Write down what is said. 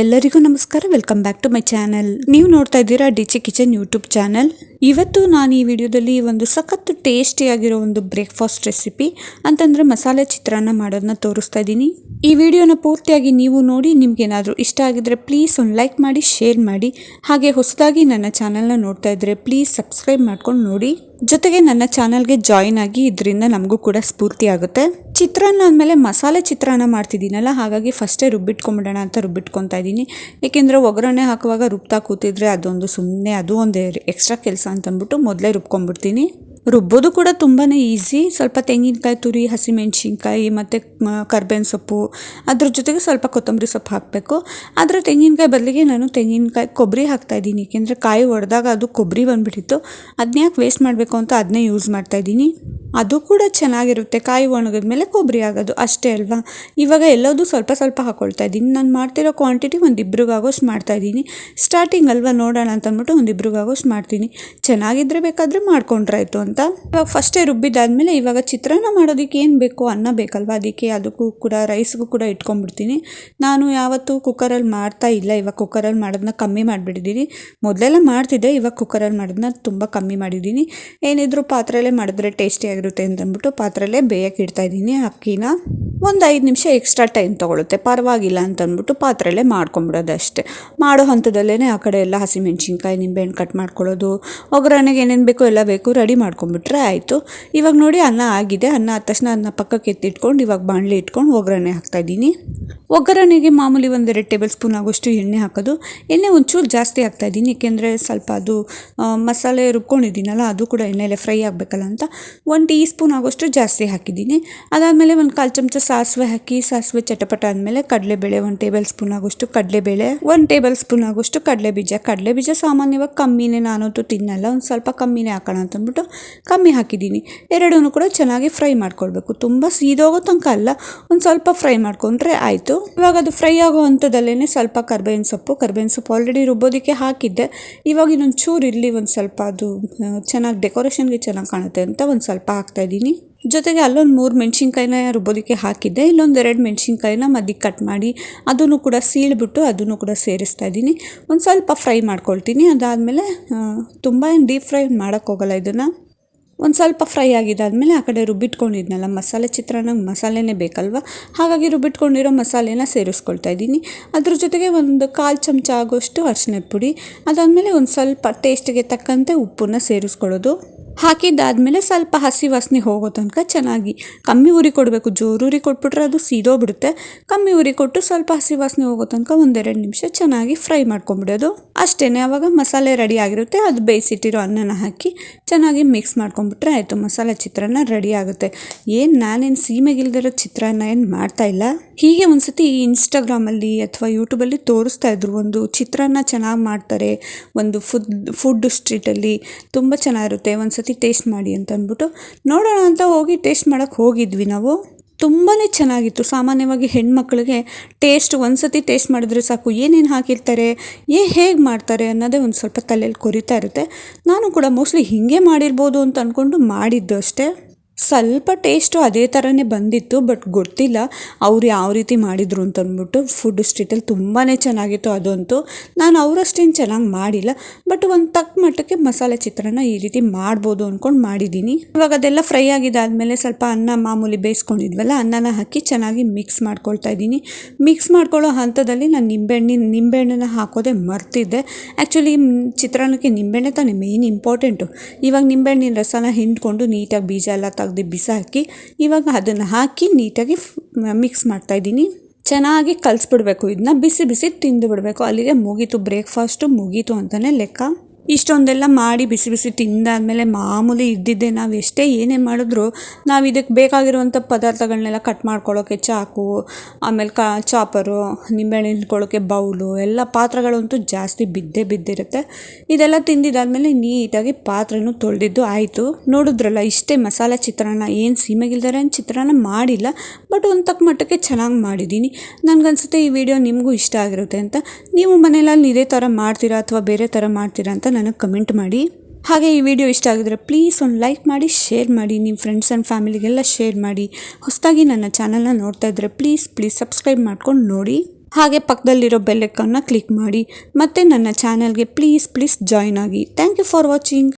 ಎಲ್ಲರಿಗೂ ನಮಸ್ಕಾರ welcome back to my channel ನೀವು ನೋಡ್ತಾ ಇದ್ದೀರಾ ಡಿಚಿ ಕಿಚನ್ ಯೂಟ್ಯೂಬ್ ಚಾನಲ್ ಇವತ್ತು ನಾನು ಈ ವಿಡಿಯೋದಲ್ಲಿ ಒಂದು ಸಖತ್ ಟೇಸ್ಟಿಯಾಗಿರೋ ಒಂದು ಬ್ರೇಕ್ಫಾಸ್ಟ್ ರೆಸಿಪಿ ಅಂತಂದ್ರೆ ಮಸಾಲೆ ಚಿತ್ರಾನ್ನ ಮಾಡೋದನ್ನ ತೋರಿಸ್ತಾ ಇದ್ದೀನಿ. ಈ ವಿಡಿಯೋನ ಪೂರ್ತಿಯಾಗಿ ನೀವು ನೋಡಿ, ನಿಮ್ಗೆ ಏನಾದರೂ ಇಷ್ಟ ಆಗಿದ್ರೆ ಪ್ಲೀಸ್ ಒಂದು ಲೈಕ್ ಮಾಡಿ ಶೇರ್ ಮಾಡಿ. ಹಾಗೆ ಹೊಸದಾಗಿ ನನ್ನ ಚಾನಲ್ನ ನೋಡ್ತಾ ಇದ್ದರೆ ಪ್ಲೀಸ್ ಸಬ್ಸ್ಕ್ರೈಬ್ ಮಾಡ್ಕೊಂಡು ನೋಡಿ. ಜೊತೆಗೆ ನನ್ನ ಚಾನಲ್ಗೆ ಜಾಯಿನ್ ಆಗಿ ಇದರಿಂದ ನಮಗೂ ಕೂಡ ಸ್ಫೂರ್ತಿ ಆಗುತ್ತೆ. ಚಿತ್ರಾನ್ನ ಆದಮೇಲೆ ಮಸಾಲೆ ಚಿತ್ರಾನ್ನ ಮಾಡ್ತಿದ್ದೀನಲ್ಲ, ಹಾಗಾಗಿ ಫಸ್ಟೇ ರುಬ್ಬಿಟ್ಕೊಂಬಿಡೋಣ ಅಂತ ರುಬ್ಬಿಟ್ಕೊತಾ ಇದ್ದೀನಿ. ಏಕೆಂದರೆ ಒಗ್ಗರಣೆ ಹಾಕುವಾಗ ರುಬ್ತಾ ಕೂತಿದ್ರೆ ಅದೊಂದು ಸುಮ್ಮನೆ ಅದು ಒಂದು ಎಕ್ಸ್ಟ್ರಾ ಕೆಲಸ ಅಂತಂದ್ಬಿಟ್ಟು ಮೊದಲೇ ರುಬ್ಕೊಂಡ್ಬಿಡ್ತೀನಿ ರುಬ್ಬೋದು ಕೂಡ ತುಂಬಾ ಈಸಿ. ಸ್ವಲ್ಪ ತೆಂಗಿನಕಾಯಿ, ತುರಿ, ಹಸಿಮೆಣ್ಸಿನ್ಕಾಯಿ, ಮತ್ತು ಕರ್ಬೇವಿನ ಸೊಪ್ಪು. ಅದ್ರ ಜೊತೆಗೆ ಸ್ವಲ್ಪ ಕೊತ್ತಂಬರಿ ಸೊಪ್ಪು ಹಾಕಬೇಕು. ಆದರೆ ತೆಂಗಿನಕಾಯಿ ಬದಲಿಗೆ ನಾನು ತೆಂಗಿನಕಾಯಿ ಕೊಬ್ಬರಿ ಹಾಕ್ತಾ ಇದ್ದೀನಿ. ಏಕೆಂದರೆ ಕಾಯಿ ಒಡೆದಾಗ ಅದು ಕೊಬ್ಬರಿ ಬಂದುಬಿಟ್ಟಿತ್ತು. ಅದನ್ನ ಯಾಕೆ ವೇಸ್ಟ್ ಮಾಡಬೇಕು ಅಂತ ಅದನ್ನೇ ಯೂಸ್ ಮಾಡ್ತಾಯಿದ್ದೀನಿ ಅದು ಕೂಡ ಚೆನ್ನಾಗಿರುತ್ತೆ. ಕಾಯಿ ಒಣಗಿದ್ಮೇಲೆ ಕೊಬ್ಬರಿ ಆಗೋದು ಅಷ್ಟೇ ಅಲ್ವಾ? ಇವಾಗ ಎಲ್ಲದೂ ಸ್ವಲ್ಪ ಸ್ವಲ್ಪ ಹಾಕ್ಕೊಳ್ತಾ ಇದ್ದೀನಿ. ನಾನು ಮಾಡ್ತಿರೋ ಕ್ವಾಂಟಿಟಿ ಒಂದು ಇಬ್ರಿಗಾಗೋಷ್ಟು ಮಾಡ್ತಾಯಿದ್ದೀನಿ ಸ್ಟಾರ್ಟಿಂಗ್ ಅಲ್ವಾ ನೋಡೋಣ ಅಂತಂದ್ಬಿಟ್ಟು ಒಂದು ಇಬ್ಬರಿಗಾಗೋಷ್ಟು ಮಾಡ್ತೀನಿ. ಚೆನ್ನಾಗಿದ್ರೆ ಬೇಕಾದರೆ ಮಾಡ್ಕೊಂಡ್ರಾಯ್ತು ಅಂತ. ಇವಾಗ ಫಸ್ಟೇ ರುಬ್ಬಿದ್ದಾದ್ಮೇಲೆ ಇವಾಗ ಚಿತ್ರಾನ್ನ ಮಾಡೋದಕ್ಕೆ ಏನು ಬೇಕು? ಅನ್ನ ಬೇಕಲ್ವ? ಅದಕ್ಕೆ ಅದಕ್ಕೂ ಕೂಡ ರೈಸ್ಗೂ ಕೂಡ ಇಟ್ಕೊಂಡ್ಬಿಡ್ತೀನಿ. ನಾನು ಯಾವತ್ತೂ ಕುಕ್ಕರಲ್ಲಿ ಮಾಡ್ತಾ ಇಲ್ಲ. ಇವಾಗ ಕುಕ್ಕರಲ್ಲಿ ಮಾಡೋದನ್ನ ಕಮ್ಮಿ ಮಾಡಿಬಿಟ್ಟಿದ್ದೀನಿ. ಮೊದಲೆಲ್ಲ ಮಾಡ್ತಿದ್ದೆ, ಇವಾಗ ಕುಕ್ಕರಲ್ಲಿ ಮಾಡೋದನ್ನ ತುಂಬ ಕಮ್ಮಿ ಮಾಡಿದ್ದೀನಿ. ಏನಿದ್ರು ಪಾತ್ರೆಯಲ್ಲೇ ಮಾಡಿದ್ರೆ ಟೇಸ್ಟಿಯಾಗಿರುತ್ತೆ ಅಂತಂದ್ಬಿಟ್ಟು ಪಾತ್ರೆಯಲ್ಲೇ ಬೇಯಕ್ಕೆ ಇಡ್ತಾ ಇದ್ದೀನಿ. ಅಕ್ಕಿನ ಒಂದು ಐದು ನಿಮಿಷ ಎಕ್ಸ್ಟ್ರಾ ಟೈಮ್ ತೊಗೊಳುತ್ತೆ. ಪರವಾಗಿಲ್ಲ ಅಂತಂದ್ಬಿಟ್ಟು ಪಾತ್ರೆಯಲ್ಲೇ ಮಾಡ್ಕೊಂಬಿಡೋದು ಅಷ್ಟೇ. ಮಾಡೋ ಹಂತದಲ್ಲೇ ಆ ಕಡೆ ಎಲ್ಲ ಹಸಿಮೆಣ್ಸಿನ್ಕಾಯಿ, ನಿಂಬೆಹಣ್ಣು ಕಟ್ ಮಾಡ್ಕೊಳ್ಳೋದು. ಒಗ್ಗರಣೆಗೆ ಏನೇನು ಬೇಕೋ ಎಲ್ಲ ಬೇಕು ರೆಡಿ ಮಾಡ್ಕೊಂಬಿಟ್ರೆ ಆಯಿತು. ಇವಾಗ ನೋಡಿ ಅನ್ನ ಆಗಿದೆ. ಅನ್ನ ಆದ ತಕ್ಷಣ ಅದನ್ನ ಪಕ್ಕಕ್ಕೆ ಎತ್ತಿಟ್ಕೊಂಡು ಇವಾಗ ಬಾಣಲೆ ಇಟ್ಕೊಂಡು ಒಗ್ಗರಣೆ ಹಾಕ್ತಾಯಿದ್ದೀನಿ ಒಗ್ಗರಣೆಗೆ ಮಾಮೂಲಿ ಒಂದೆರಡು ಟೇಬಲ್ ಸ್ಪೂನ್ ಆಗೋಷ್ಟು ಎಣ್ಣೆ ಹಾಕೋದು. ಎಣ್ಣೆ ಒಂಚೂರು ಜಾಸ್ತಿ ಹಾಕ್ತಾಯಿದ್ದೀನಿ ಏಕೆಂದರೆ ಸ್ವಲ್ಪ ಅದು ಮಸಾಲೆ ರುಬ್ಕೊಂಡಿದ್ದೀನಲ್ಲ, ಅದು ಕೂಡ ಎಣ್ಣೆಲೆ ಫ್ರೈ ಆಗಬೇಕಲ್ಲ ಅಂತ. ಒಂದು ಟೀ ಸ್ಪೂನ್ ಆಗೋಷ್ಟು ಜಾಸ್ತಿ ಹಾಕಿದ್ದೀನಿ. ಅದಾದಮೇಲೆ ಒಂದು ಕಾಲು ಚಮಚ ಸಾಸಿವೆ ಹಾಕಿ, ಸಾಸಿವೆ ಚಟಪಟ ಆದಮೇಲೆ ಕಡಲೆಬೇಳೆ ಒಂದು ಟೇಬಲ್ ಸ್ಪೂನ್ ಆಗೋಷ್ಟು ಕಡಲೆಬೇಳೆ, ಒಂದು ಟೇಬಲ್ ಸ್ಪೂನ್ ಆಗೋಷ್ಟು ಕಡಲೆ ಬೀಜ ಕಡಲೆ ಬೀಜ ಸಾಮಾನ್ಯವಾಗಿ ಕಮ್ಮಿನೇ ನಾನಂತೂ ತಿನ್ನಲ್ಲ, ಒಂದು ಸ್ವಲ್ಪ ಕಮ್ಮಿನೇ ಹಾಕೋಣ ಅಂತಂದ್ಬಿಟ್ಟು ಕಮ್ಮಿ ಹಾಕಿದ್ದೀನಿ. ಎರಡೂ ಕೂಡ ಚೆನ್ನಾಗಿ ಫ್ರೈ ಮಾಡ್ಕೊಳ್ಬೇಕು. ತುಂಬ ಸೀದೋಗೋ ತನಕ ಅಲ್ಲ, ಒಂದು ಸ್ವಲ್ಪ ಫ್ರೈ ಮಾಡ್ಕೊಂಡ್ರೆ ಆಯಿತು. ಇವಾಗ ಅದು ಫ್ರೈ ಆಗೋ ಸ್ವಲ್ಪ ಕರ್ಬೇವಿನ ಸೊಪ್ಪು ಕರ್ಬೇವಿನ ಸೊಪ್ಪು ಆಲ್ರೆಡಿ ರುಬ್ಬೋದಕ್ಕೆ ಹಾಕಿದ್ದೆ. ಇವಾಗ ಇನ್ನೊಂದು ಚೂರು ಇರಲಿ, ಒಂದು ಸ್ವಲ್ಪ ಅದು ಚೆನ್ನಾಗಿ ಡೆಕೋರೇಷನ್ಗೆ ಚೆನ್ನಾಗಿ ಕಾಣುತ್ತೆ ಅಂತ ಒಂದು ಸ್ವಲ್ಪ ಹಾಕ್ತಾ ಇದ್ದೀನಿ. ಜೊತೆಗೆ ಅಲ್ಲೊಂದು ಮೂರು ಮೆಣಸಿನ್ಕಾಯಿನ ರುಬ್ಬೋದಕ್ಕೆ ಹಾಕಿದ್ದೆ. ಇಲ್ಲೊಂದು ಎರಡು ಮೆಣಸಿನ್ಕಾಯಿನ ಮಧ್ಯಕ್ಕೆ ಕಟ್ ಮಾಡಿ ಅದನ್ನು ಕೂಡ ಸೀಳ್ಬಿಟ್ಟು ಅದನ್ನು ಕೂಡ ಸೇರಿಸ್ತಾ ಇದ್ದೀನಿ. ಒಂದು ಸ್ವಲ್ಪ ಫ್ರೈ ಮಾಡ್ಕೊಳ್ತೀನಿ. ಅದಾದಮೇಲೆ ತುಂಬ ಏನು ಡೀಪ್ ಫ್ರೈ ಮಾಡೋಕ್ಕೋಗಲ್ಲ ಇದನ್ನು. ಒಂದು ಸ್ವಲ್ಪ ಫ್ರೈ ಆಗಿದ್ದಾದಮೇಲೆ ಆ ಕಡೆ ರುಬ್ಬಿಟ್ಕೊಂಡಿದ್ನಲ್ಲ ಮಸಾಲೆ ಚಿತ್ರಾನ್ನಕ್ಕೆ ಮಸಾಲೆನೇ ಬೇಕಲ್ವ? ಹಾಗಾಗಿ ರುಬ್ಬಿಟ್ಕೊಂಡಿರೋ ಮಸಾಲೆನ ಸೇರಿಸ್ಕೊಳ್ತಾ ಇದ್ದೀನಿ. ಅದ್ರ ಜೊತೆಗೆ ಒಂದು ಕಾಲು ಚಮಚ ಆಗೋಷ್ಟು ಅರಿಶಿನದ ಪುಡಿ, ಅದಾದಮೇಲೆ ಒಂದು ಸ್ವಲ್ಪ ಟೇಸ್ಟಿಗೆ ತಕ್ಕಂತೆ ಉಪ್ಪನ್ನ ಸೇರಿಸ್ಕೊಳ್ಳೋದು. ಹಾಕಿದ್ದಾದಮೇಲೆ ಸ್ವಲ್ಪ ಹಸಿ ವಾಸನೆ ಹೋಗೋ ತನಕ ಚೆನ್ನಾಗಿ ಕಮ್ಮಿ ಉರಿ ಕೊಡಬೇಕು. ಜೋರು ಉರಿ ಕೊಟ್ಬಿಟ್ರೆ ಅದು ಸೀದೋಗ್ಬಿಡುತ್ತೆ. ಕಮ್ಮಿ ಉರಿ ಕೊಟ್ಟು ಸ್ವಲ್ಪ ಹಸಿ ವಾಸನೆ ಹೋಗೋ ತನಕ ಒಂದೆರಡು ನಿಮಿಷ ಚೆನ್ನಾಗಿ ಫ್ರೈ ಮಾಡ್ಕೊಂಬಿಡೋದು ಅಷ್ಟೇ ಆವಾಗ ಮಸಾಲೆ ರೆಡಿ ಆಗಿರುತ್ತೆ. ಅದು ಬೇಯಿಸಿಟ್ಟಿರೋ ಅನ್ನನ ಹಾಕಿ ಚೆನ್ನಾಗಿ ಮಿಕ್ಸ್ ಮಾಡ್ಕೊಂಬಿಟ್ರೆ ಆಯಿತು, ಮಸಾಲೆ ಚಿತ್ರಾನ್ನ ರೆಡಿ ಆಗುತ್ತೆ. ಏನು ನಾನೇನು ಸೀಮೆಗಿಲ್ದಿರೋ ಚಿತ್ರಾನ್ನ ಏನು ಮಾಡ್ತಾ ಇಲ್ಲ. ಹೀಗೆ ಒಂದ್ಸತಿ ಇನ್ಸ್ಟಾಗ್ರಾಮಲ್ಲಿ ಅಥವಾ ಯೂಟ್ಯೂಬಲ್ಲಿ ತೋರಿಸ್ತಾ ಇದ್ರು ಒಂದು ಚಿತ್ರಾನ್ನ ಚೆನ್ನಾಗಿ ಮಾಡ್ತಾರೆ, ಒಂದು ಫುಡ್ ಫುಡ್ ಸ್ಟ್ರೀಟಲ್ಲಿ ತುಂಬ ಚೆನ್ನಾಗಿರುತ್ತೆ. ಒಂದ್ಸತಿ ಟೇಸ್ಟ್ ಮಾಡಿ ಅಂತ ಅಂದ್ಬಿಟ್ಟು ನೋಡೋಣ ಅಂತ ಹೋಗಿ ಟೇಸ್ಟ್ ಮಾಡೋಕ್ಕೆ ಹೋಗಿದ್ವಿ ನಾವು. ತುಂಬಾ ಚೆನ್ನಾಗಿತ್ತು. ಸಾಮಾನ್ಯವಾಗಿ ಹೆಣ್ಮಕ್ಳಿಗೆ ಟೇಸ್ಟ್ ಒಂದ್ಸತಿ ಟೇಸ್ಟ್ ಮಾಡಿದ್ರೆ ಸಾಕು. ಏನೇನು ಹಾಕಿರ್ತಾರೆ, ಏ ಹೇಗೆ ಮಾಡ್ತಾರೆ ಅನ್ನೋದೇ ಒಂದು ಸ್ವಲ್ಪ ತಲೆಯಲ್ಲಿ ಕೊರಿತಾ ಇರುತ್ತೆ. ನಾನು ಕೂಡ ಮೋಸ್ಟ್ಲಿ ಹೀಗೆ ಮಾಡಿರ್ಬೋದು ಅಂತ ಅಂದ್ಕೊಂಡು ಮಾಡಿದ್ದು ಅಷ್ಟೇ. ಸ್ವಲ್ಪ ಟೇಸ್ಟು ಅದೇ ಥರನೇ ಬಂದಿತ್ತು ಬಟ್ ಗೊತ್ತಿಲ್ಲ ಅವ್ರು ಯಾವ ರೀತಿ ಮಾಡಿದರು ಅಂತ ಅಂದ್ಬಿಟ್ಟು ಫುಡ್ ಸ್ಟ್ರೀಟಲ್ಲಿ ತುಂಬಾ ಚೆನ್ನಾಗಿತ್ತು ಅದಂತೂ. ನಾನು ಅವರಷ್ಟೇನು ಚೆನ್ನಾಗಿ ಮಾಡಿಲ್ಲ ಬಟ್ ಒಂದು ತಕ್ಕ ಮಟ್ಟಕ್ಕೆ ಮಸಾಲೆ ಚಿತ್ರಾನ್ನ ಈ ರೀತಿ ಮಾಡ್ಬೋದು ಅಂದ್ಕೊಂಡು ಮಾಡಿದ್ದೀನಿ ಇವಾಗ ಅದೆಲ್ಲ ಫ್ರೈ ಆಗಿದ್ದಾದಮೇಲೆ ಸ್ವಲ್ಪ ಅನ್ನ ಮಾಮೂಲಿ ಬೇಯಿಸ್ಕೊಂಡಿದ್ವಲ್ಲ, ಅನ್ನನ ಹಾಕಿ ಚೆನ್ನಾಗಿ ಮಿಕ್ಸ್ ಮಾಡ್ಕೊಳ್ತಾ ಇದ್ದೀನಿ ಮಿಕ್ಸ್ ಮಾಡ್ಕೊಳ್ಳೋ ಹಂತದಲ್ಲಿ ನಾನು ನಿಂಬೆಹಣ್ಣಿನ ನಿಂಬೆಹಣ್ಣನ್ನ ಹಾಕೋದೇ ಮರ್ತಿದ್ದೆ. ಆ್ಯಕ್ಚುಲಿ ಚಿತ್ರಾನ್ನಕ್ಕೆ ನಿಂಬೆಹಣ್ಣೆ ತಾನೇ ಮೇಯ್ನ್ ಇಂಪಾರ್ಟೆಂಟು ಇವಾಗ ನಿಂಬೆಹಣ್ಣಿನ ರಸನ ಹಿಂಡ್ಕೊಂಡು ನೀಟಾಗಿ ಬೀಜ ಎಲ್ಲ ತೆಗ್ದು ಬಿಸಾಕಿ ಇವಾಗ ಅದನ್ನು ಹಾಕಿ ನೀಟಾಗಿ ಮಿಕ್ಸ್ ಮಾಡ್ತಾ ಇದ್ದೀನಿ. ಚೆನ್ನಾಗಿ ಕಲಿಸ್ಬಿಡ್ಬೇಕು. ಇದನ್ನ ಬಿಸಿ ಬಿಸಿ ತಿಂದು ಬಿಡಬೇಕು. ಅಲ್ಲಿಗೆ ಮುಗೀತು. ಬ್ರೇಕ್ಫಾಸ್ಟು ಮುಗೀತು ಅಂತಲೇ ಲೆಕ್ಕ. ಇಷ್ಟೊಂದೆಲ್ಲ ಮಾಡಿ ಬಿಸಿ ಬಿಸಿ ತಿಂದಾದಮೇಲೆ ಮಾಮೂಲಿ ಇದ್ದಿದ್ದೆ. ನಾವು ಎಷ್ಟೇ ಏನೇ ಮಾಡಿದ್ರು ನಾವು ಇದಕ್ಕೆ ಬೇಕಾಗಿರುವಂಥ ಪದಾರ್ಥಗಳನ್ನೆಲ್ಲ ಕಟ್ ಮಾಡ್ಕೊಳ್ಳೋಕ್ಕೆ ಚಾಕು, ಆಮೇಲೆ ಕ, ಚಾಪರು, ನಿಂಬೆಹಣ್ಣು ಹಿಂಡ್ಕೊಳ್ಳೋಕೆ ಬೌಲು, ಎಲ್ಲ ಪಾತ್ರೆಗಳಂತೂ ಜಾಸ್ತಿ ಬಿದ್ದೇ ಬಿದ್ದಿರುತ್ತೆ. ಇದೆಲ್ಲ ತಿಂದಿದ್ದಾದಮೇಲೆ ನೀಟಾಗಿ ಪಾತ್ರೆನೂ ತೊಳೆದಿದ್ದು ಆಯಿತು. ನೋಡಿದ್ರಲ್ಲ, ಇಷ್ಟೇ ಮಸಾಲೆ ಚಿತ್ರಾನ್ನ, ಏನು ಸೀಮೆಗಿಲ್ದಾರೆ ಚಿತ್ರಾನ್ನ ಮಾಡಿಲ್ಲ, ಬಟ್ ಒಂದು ತಕ್ಕ ಮಟ್ಟಕ್ಕೆ ಚೆನ್ನಾಗಿ ಮಾಡಿದ್ದೀನಿ. ನನಗನ್ಸುತ್ತೆ ಈ ವಿಡಿಯೋ ನಿಮಗೂ ಇಷ್ಟ ಆಗಿರುತ್ತೆ ಅಂತ. ನೀವು ಮನೇಲಿ ಇದೇ ಥರ ಮಾಡ್ತೀರಾ ಅಥವಾ ಬೇರೆ ಥರ ಮಾಡ್ತೀರಾ ಅಂತ ನನಗೆ ಕಮೆಂಟ್ ಮಾಡಿ. ಹಾಗೆ ಈ ವಿಡಿಯೋ ಇಷ್ಟ ಆಗಿದ್ರೆ ಪ್ಲೀಸ್ ಒಂದು ಲೈಕ್ ಮಾಡಿ ಶೇರ್ ಮಾಡಿ, ನಿಮ್ಮ ಫ್ರೆಂಡ್ಸ್ ಆ್ಯಂಡ್ ಫ್ಯಾಮಿಲಿಗೆಲ್ಲ ಶೇರ್ ಮಾಡಿ. ಹೊಸದಾಗಿ ನನ್ನ ಚಾನಲ್ನ ನೋಡ್ತಾ ಇದ್ದರೆ ಪ್ಲೀಸ್ ಪ್ಲೀಸ್ ಸಬ್ಸ್ಕ್ರೈಬ್ ಮಾಡ್ಕೊಂಡು ನೋಡಿ. ಹಾಗೆ ಪಕ್ಕದಲ್ಲಿರೋ ಬೆಲ್ಲೈಕನ್ನ ಕ್ಲಿಕ್ ಮಾಡಿ. ಮತ್ತು ನನ್ನ ಚಾನಲ್ಗೆ ಪ್ಲೀಸ್ ಪ್ಲೀಸ್ ಜಾಯ್ನ್ ಆಗಿ. Thank you for watching